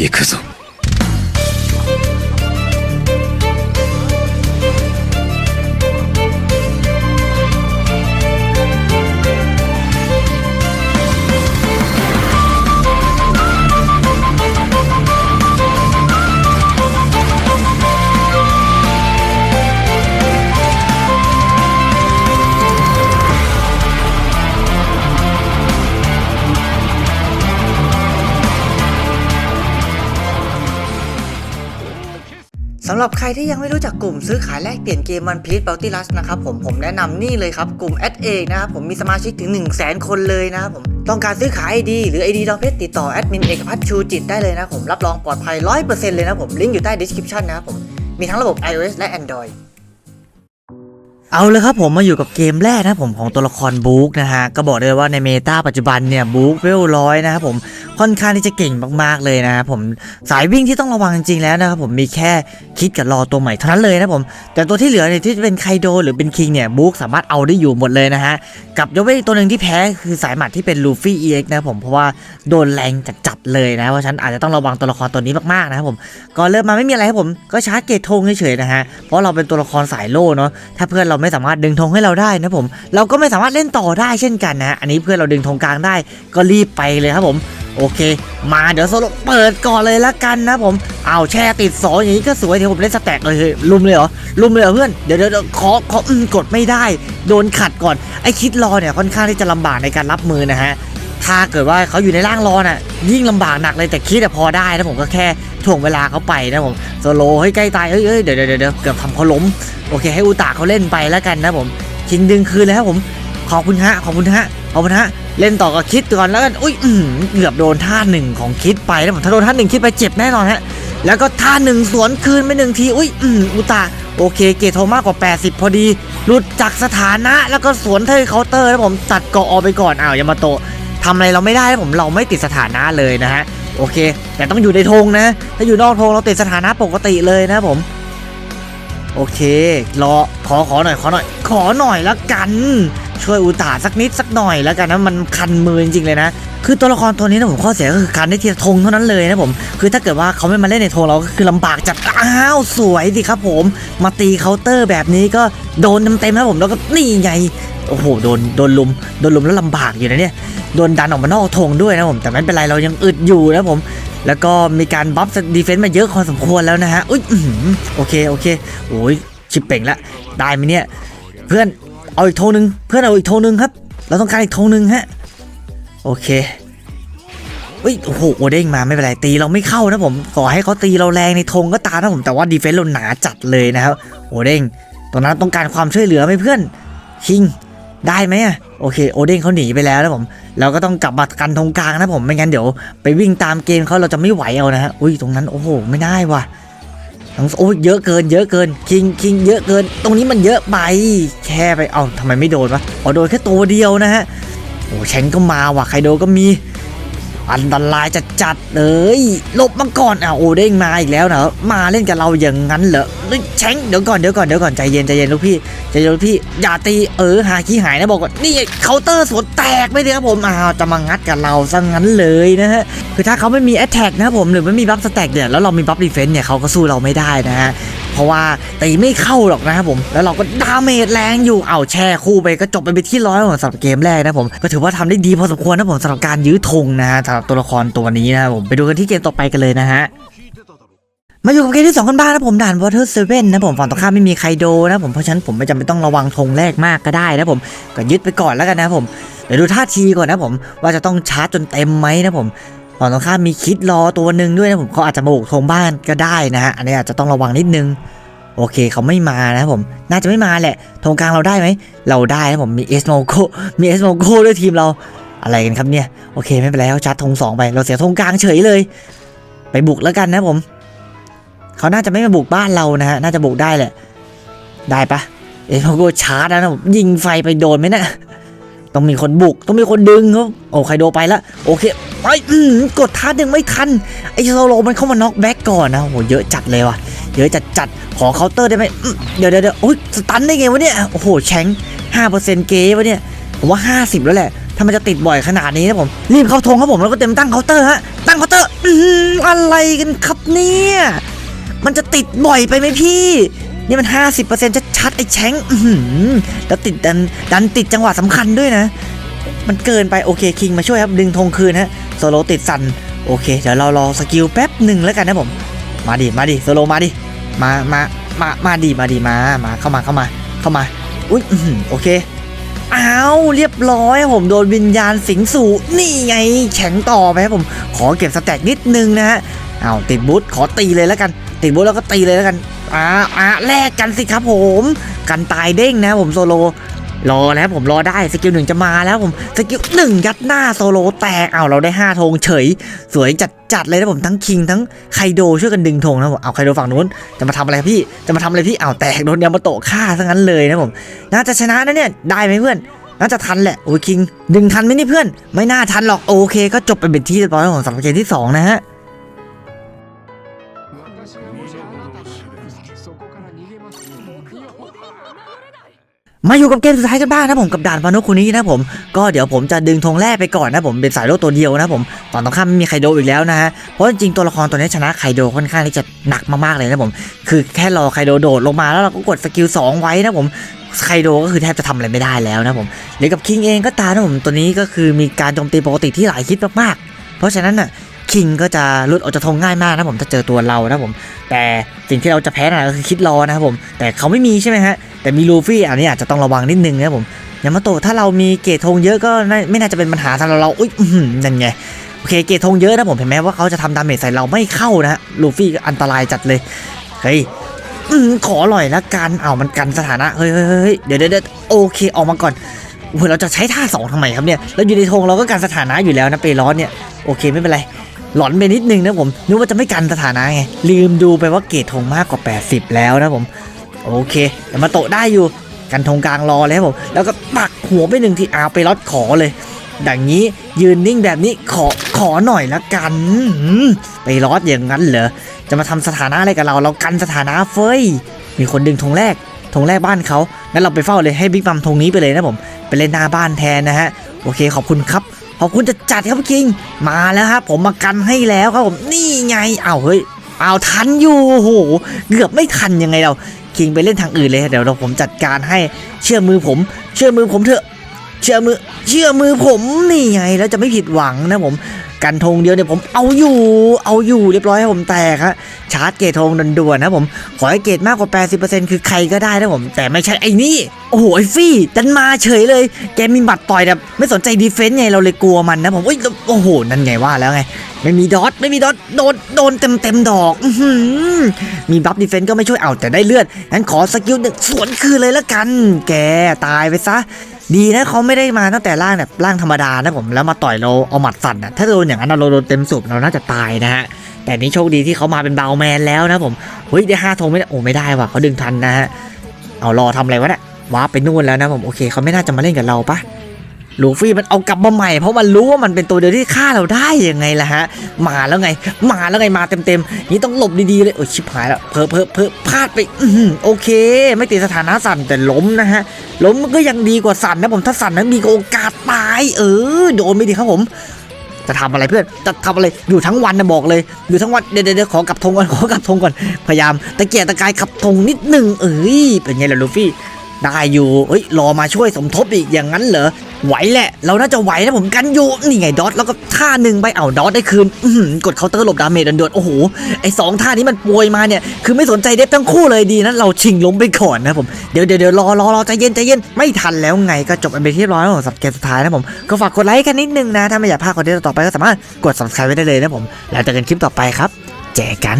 行くぞ。ำหรับใครที่ยังไม่รู้จักกลุ่มซื้อขายแลกเปลี่ยนเกมมันพีชบัลติลัสนะครับผมผมแนะนำนี่เลยครับกลุ่มแอดเอกนะครับผมมีสมาชิกถึง 1 0 0 0 0แสนคนเลยนะครับผมต้องการซื้อขาย ID หรือ ID ดองเพชรติดต่อแอดมินเอกพัฒน์ชูจิตได้เลยนะผมรับรองปลอดภัย 100%เลยนะผมลิงก์อยู่ใต้ดีสคริปชันนะครับผมมีทั้งระบบ iOS และ Android เอาเลยครับผมมาอยู่กับเกมแรกนะผมของตัวละครบุ๊กนะฮะก็บอกได้เลยว่าในเมตาปัจจุบันเนี่ยบุ๊กเวลร้อยนะครับผมค่อนข้างที่จะเก่งมากๆเลยนะครับผมสายวิ่งที่ต้องระวังจริงๆแล้วนะครับผมมีแค่คิดกับรอตัวใหม่เท่านั้นเลยนะผมแต่ตัวที่เหลือเนี่ยที่เป็นไคโดหรือเป็นคิงเนี่ยบุ๊กสามารถเอาได้อยู่หมดเลยนะฮะกับยกเว้นตัวหนึ่งที่แพ้คือสายหมัดที่เป็นลูฟี่เอ็กนะผมเพราะว่าโดนแรงจัดๆเลยนะเพราะฉะนั้นอาจจะต้องระวังตัวละครตัวนี้มากๆนะครับผมก่อนเริ่มมาไม่มีอะไรครับผมก็ชาร์จเกตธงเฉยๆนะฮะเพราะเราเป็นตัวละครสายโล่เนาะถ้าเพื่อนเราไม่สามารถดึงธงให้เราได้นะผม เราก็ไม่สามารถเล่นต่อได้เช่นกันนะอันนี้เพื่อนเราดึงธงกลางได้ก็รีบไปเลยครับผมโอเค มาเดี๋ยวโซโลเปิดก่อนเลยละกันนะผมเอาแช่ติดสองอย่างนี้ก็สวยเดี๋ยวผมเล่นสแต็กเลยเฮ้ยลุมเลยเหรอลุมเลยเหรอเพื่อนเดี๋ยวเดี๋ยวเดี๋ยวขอขออืมกดไม่ได้ โดนขัดก่อนไอคิดรอเนี่ยค่อนข้างที่จะลำบากในการรับมือนะฮะถ้าเกิดว่าเขาอยู่ในร่างรอน่ะยิ่งลำบากหนักเลยแต่คิดอะพอได้นะผมก็แค่ถ่วงเวลาเขาไปนะผมโซโลเฮ้ใกล้ตายเฮ้ยเฮ้ยเดี๋ยวเดี๋ยวเดี๋ยวเกือบทำเขาล้ม โอเค ให้อุตาเขาเล่นไปแล้วกันนะผมคิงดึงคืนเลยครับผม ขอบคุณฮะ ขอบคุณฮะ ขอบคุณฮะ เล่นต่อกับคิดก่อนแล้วกัน อุ้ยเกือบโดนท่าหนึ่งของคิดไปนะผมถ้าโดนท่าหนึ่งคิดไปเจ็บแน่นอนฮะ แล้วก็ท่าหนึ่งสวนคืนไปหนึ่งที อุ้ยอุตาโอเค เกตโทมากกว่า 80 พอดี หลุดจากสถานะ แล้วก็สวนเทยเคาน์เตอร์แล้วผมตัดเกาะออกไปก่อน อ้าวยามาโตะทำอะไรเราไม่ได้นะผมเราไม่ติดสถานะเลยนะฮะ โอเค แต่ต้องอยู่ในธงนะ ถ้าอยู่นอกธงเราติดสถานะปกติเลยนะผม โอเค รอขอขอหน่อยขอหน่อย ขอหน่อยละกัน ช่วยอุตาสักนิดสักหน่อยแล้วกันนะมันคันมือจริงๆเลยนะคือตัวละครตัวนี้นะผมข้อเสียก็คือคันได้ทีละธงเท่านั้นเลยนะผม คือถ้าเกิดว่าเขาไม่มาเล่นในธงเราก็คือลำบากจัดอ้าวสวยสิครับผม มาตีเคาน์เตอร์แบบนี้ก็โดนเต็มๆนะผมแล้วก็นี่ไงโอ้โหโดนโดนลุมโดนลุมแล้วลำบากอยู่นะเนี่ยโดนดันออกมานอกธงด้วยนะผมแต่ไม่เป็นไรเรายังอึดอยู่นะผม แล้วก็มีการบัฟดีเฟนต์มาเยอะพอสมควรแล้วนะฮะอุ้ยโอเคโอเคโอ้ยชิปเป่งละได้ไหมเนี่ย เพื่อนเอาอีกโทนึงเพื่อนเอาอีกโทนึงครับ เราต้องการอีกโทนึงฮะโอเคเฮ้ยโอ้โหโอเด้งมาไม่เป็นไรตีเราไม่เข้านะผมขอให้เขาตีเราแรงในธงก็ตามนะผมแต่ว่าดีเฟนต์เราหนาจัดเลยนะครับโอเด้งตรงนั้นต้องการความช่วยเหลือไหมเพื่อนคิงได้ไหมอะโอเคโอเด้งเขาหนีไปแล้วนะผม เราก็ต้องกลับมากันตรงกลางนะผมไม่งั้นเดี๋ยวไปวิ่งตามเกมเขาเราจะไม่ไหวเอานะฮะอุ้ยตรงนั้นโอ้โหไม่ได้ว่ะทั้งโอ้ยเยอะเกินเยอะเกินคิงคิงเยอะเกิน ตรงนี้มันเยอะไปแค่ไปเอ้าทำไมไม่โดนวะอ๋อโดนแค่ตัวเดียวนะฮะโอ้แชงก็มาว่ะใครโดนก็มี อันตรายจัดจัดเลยหลบมาก่อนอะโอเด้งมาอีกแล้วนะมาเล่นกับเราอย่างนั้นเหรอเฮ้ยแชงเดี๋ยวก่อนเดี๋ยวก่อนเดี๋ยวก่อนใจเย็นใจเย็นลูกพี่ใจเย็นลูกพี่อย่าตีเออหาขี้หายนะบอกก่อนนี่เคาน์เตอร์สวนแตกไม่เลยครับผมอ้าวจะมางัดกับเราซะงั้นเลยนะฮะคือถ้าเขาไม่มีแอตแทกนะครับผมหรือไม่มีบัฟสแต็กเนี่ยแล้วเรามีบัฟดีเฟนต์เนี่ยเขาก็สู้เราไม่ได้นะฮะ เพราะว่าตีไม่เข้าหรอกนะครับผม แล้วเราก็ดาเมจแรงอยู่เอาแช่คู่ไปก็จบไปเป็นที่ร้อยของสำหรับเกมแรกนะผมก็ถือว่าทำได้ดีพอสมควรนะผมสำหรับการยื้อธงนะฮะสำหรับตัวละครตัวนี้นะครับผมไปดูกันที่เกมต่อไปกันเลยนะฮะมาอยู่กับเกมที่2กันบ้างนะผมด่าน Water Seven นะผมฝั่งตรงข้ามไม่มีใครโดนะผมเพราะฉะนั้นผมไม่จำเป็นต้องระวังธงแรกมากก็ได้นะผมก็ยึดไปก่อนแล้วกันนะผมเดี๋ยวดูท่าทีก่อนนะผมว่าจะต้องชาร์จจนเต็มไหมนะผม ฝั่งตรงข้ามมีคิดรอตัวหนึ่งด้วยนะผมเขาอาจจะมาบุกธงบ้านก็ได้นะฮะอันนี้อาจจะต้องระวังนิดนึงโอเคเขาไม่มานะผมน่าจะไม่มาแหละธงกลางเราได้ไหมเราได้นะผมมีเอสโมโกมีเอสโมโกด้วยทีมเราอะไรกันครับเนี่ยโอเคไม่เป็นไรเขาชาร์จธงสองไปเราเสียธงกลางเฉยเลย ไปบุกแล้วกันนะผมเขาน่าจะไม่มาบุกบ้านเรานะฮะน่าจะบุกได้แหละ ได้ปะเอ็นโกชาร์จนะผมยิงไฟไปโดนไหมเนะี่ยต้องมีคนบุกต้องมีคนดึงเขาโอ้ไคโดไปละโอเค ไอืมกดท่าดึงไม่ทัน ไอโซโลมันเข้ามาน็อกแบ็กก่อนนะโหเยอะจัดเลยว่ะ เยอะจัดจัดขอเคาน์เตอร์ได้ไหมเดี๋ยวเดี๋ยวเดี๋ยวโอ้ยสตันได้ไงวะเนี่ย โอ้โหแชงห้าเปอร์เซ็นต์เกวะเนี่ย ผมว่า50แล้วแหละ ถ้ามันจะติดบ่อยขนาดนี้นะผม รีบเข้าธงครับผมแล้วก็เต็มตั้งเคาน์เตอร์ฮะ ตั้งเคาน์เตอร์อื้อะไรกันครับเนี่ย มันจะติดบ่อยไปไหมพี่นี่มัน 50%จะชัดๆไอ้แชงอื้อหือแล้วติดดันดันติดจังหวะสำคัญด้วยนะ มันเกินไปโอเคคิงมาช่วยครับ ดึงธงคืนฮะโซโลติดสันโอเค เดี๋ยวเรารอสกิลแป๊บหนึ่งแล้วกันนะผม มาดิ มาดิ โซโลมาดิ มา มา มา มาดิ มาดิ มา มา เข้ามา เข้ามา เข้ามา อุ้ยโอเค อ้าว เรียบร้อยผมโดนวิญญาณสิงสู่ นี่ไง แข็งต่อไปครับผม ขอเก็บสแต็กนิดนึงนะฮะเอาติดบูทขอตีเลยแล้วกัน ติดบูทแล้วก็ตีเลยแล้วกันอ่าอ่าแลกกันสิครับผม กันตายเด้งนะผมโซโล รอแล้วผมรอได้สกิลหนึ่งจะมาแล้วผมสกิลหนึ่งยัดหน้าโซโลแตกเอาเราได้ห้าธงเฉย สวยจัดจัดเลยนะผมทั้งคิงทั้งไคโดช่วยกันดึงธงนะผมเอาไคโดฝั่งนู้นจะมาทำอะไรพี่จะมาทำอะไรพี่เอาแตกโดนยามาโตะฆ่าซะงั้นเลยนะผมน่าจะชนะนะเนี่ยได้ไหมเพื่อนน่าจะทันแหละโอ้ยคิงดึงทันไหมนี่เพื่อน ไม่น่าทันหรอกโอเค ก็จบไปเป็นที่เรียบร้อยของสำหรับเกมที่สองนะฮะ มาอยู่กับเกมสุดท้ายกันบ้างนะผมกับด่านพานุคุนี้นะผมก็เดี๋ยวผมจะดึงธงแรกไปก่อนนะผมเป็นสายโลกตัวเดียวนะผมตอนตรงข้ามไม่มีไคโดอีกแล้วนะฮะเพราะจริงตัวละครตัวนี้ชนะไคโดค่อนข้างที่จะหนักมากๆเลยนะผมคือแค่รอไคโดโดดลงมาแล้วเราก็กดสกิล2ไว้นะผมไคโดก็คือแทบจะทำอะไรไม่ได้แล้วนะผมหรือกับคิงเองก็ตามนะผมตัวนี้ก็คือมีการโจมตีปกติที่หลายฮิตมากๆ เพราะฉะนั้นน่ะคิงก็จะลุดออกจากธงง่ายมากนะผมถ้าเจอตัวเรานะผมแต่สิ่งที่เราจะแพ้นะก็คือคิดรอนะครับผมแต่เขาไม่มีใช่ไหมฮะ แต่มีลูฟี่อันนี้อาจจะต้องระวังนิดนึงนะผมยามาโตะถ้าเรามีเกรดธงเยอะก็ไม่น่าจะเป็นปัญหาสำหรับเราอุ้ยนั่นไงโอเคเกรดธงเยอะนะผมเห็นไหมว่าเขาจะทำดาเมจใส่เราไม่เข้านะลูฟี่อันตรายจัดเลยเฮ้ยขอหน่อยละกันเอามันกันสถานะเฮ้ยเฮ้ยเฮ้ยเดี๋ยวเดี๋ยวโอเคออกมาก่อนโอ้โหเราจะใช้ท่าสองทำไมครับเนี่ยเราอยู่ในธงเราก็กันสถานะอยู่แล้วนะเปร้อนเนี่ยโอเคไม่เป็นไรหลอนไปนิดนึงนะผมนึกว่าจะไม่กันสถานะไงลืมดูไปว่าเกรดธงมากกว่า 80 แล้วนะผม โอเคแต่มาโตะได้อยู่ กันธงกลางรอเลยครับผมแล้วก็ปักหัวไปหนึ่งที่อาไปรอดขอเลยดังนี้ยืนนิ่งแบบนี้ขอขอหน่อยละกันไปรอดอย่างนั้นเหรอจะมาทำสถานะอะไรกับเรา เรากันสถานะเฟ้ยมีคนดึงธงแรกธงแรกบ้านเขางั้นเราไปเฝ้าเลยให้บิ๊กบัมธงนี้ไปเลยนะผมไปเล่นหน้าบ้านแทนนะฮะโอเคขอบคุณครับขอบคุณจะจัดครับคิง มาแล้วครับผมมากันให้แล้วครับผมนี่ไงเอาเฮ้ยเอาทันอยู่โหเกือบไม่ทันยังไงเรา คิงไปเล่นทางอื่นเลย เดี๋ยวเราผมจัดการให้เชื่อมือผม เชื่อมือผมเถอะ เชื่อมือเชื่อมือผมนี่ไงแล้วจะไม่ผิดหวังนะผมกันธงเดียวเนี่ยผมเอาอยู่ เอาอยู่เรียบร้อยให้ผมแตกฮะชาร์จเกตธงด่วนๆนะผมขอให้เกตมากกว่า 80%คือใครก็ได้นะผม แต่ไม่ใช่ไอ้นี่ โอ้โหไอ้ฟี่ดันมาเฉยเลย แกมีบัตรต่อยแบบไม่สนใจดีเฟนต์ไงเราเลยกลัวมันนะผมเอ้ยโอ้โห นั่นไงว่าแล้วไง ไม่มีดอทไม่มีดอทโดนโดนเต็มเต็มดอกอื้อหือมีบัฟดีเฟนต์ก็ไม่ช่วยเอาแต่ได้เลือดงั้นขอสกิลหนึ่งสวนคืนเลยละกัน แกตายไปซะ ดีนะเขาไม่ได้มาตั้งแต่ร่างแบบร่างธรรมดานะผมแล้วมาต่อยเราเอาหมัดสั่นนะถ้าโดนอย่างนั้นเราโดนเต็มสูบเราน่าจะตายนะฮะแต่นี้โชคดีที่เขามาเป็นเบาแมนแล้วนะผมเฮ้ยได้ห้าธงไม่ได้โอ้ไม่ได้ว่ะเขาดึงทันนะฮะเอารอทำอะไรวะเนี่ยว้าไปนู่นแล้วนะผมโอเคเขาไม่น่าจะมาเล่นกับเราปะ ลูฟี่มันเอากลับมาใหม่เพราะมันรู้ว่ามันเป็นตัวเดียวที่ฆ่าเราได้ยังไงล่ะฮะ มาแล้วไง มาแล้วไงมาเต็มๆนี่ต้องหลบดีๆเลยโอ้ยชิบหายแล้วเพอเพอเพอพลาดไปอืโอเค ไม่ติดสถานะสั่นแต่ล้มนะฮะล้มก็ยังดีกว่าสั่นนะผมถ้าสั่นนั้นมีโอกาสตาย เออโดนไม่ดีครับผมจะทำอะไรเพื่อน จะทำอะไร อยู่ทั้งวันนะบอกเลย อยู่ทั้งวันเดี๋ยวเดี๋ยวเดี๋ยวขอกลับธงก่อน ขอกลับธงก่อน พยายามตะเกียกตะกายขับธงนิดหนึ่งเอ้ย เป็นไงล่ะลูฟี่ ได้อยู่เฮ้ยรอมาช่วยสมทบอีกอย่างนั้นเหรอไหวแหละ เราน่าจะไหวนะผมกันอยู่นี่ไงดอทแล้วก็ท่าหนึ่งไปเอาดอทได้คืนกดเคาน์เตอร์หลบดาเมจด่วนๆโอ้โหไอสองท่านี้มันปวยมาเนี่ยคือไม่สนใจเดฟทั้งคู่เลยดีนะเราชิงล้มไปก่อนนะผมเดี๋ยวเดี๋ยวเดี๋ยวรอรอรอใจเย็นใจเย็นไม่ทันแล้วไงก็จบไปเป็นที่ร้อยแล้วสำหรับเกมสุดท้ายนะผมก็ฝากกดไลค์กันนิดนึงนะถ้าไม่อยากพลาดคอนเทนต์ต่อไปก็สามารถกด subscribe ไว้ได้เลยนะผมแล้วเจอกันคลิปต่อไปครับเจอกัน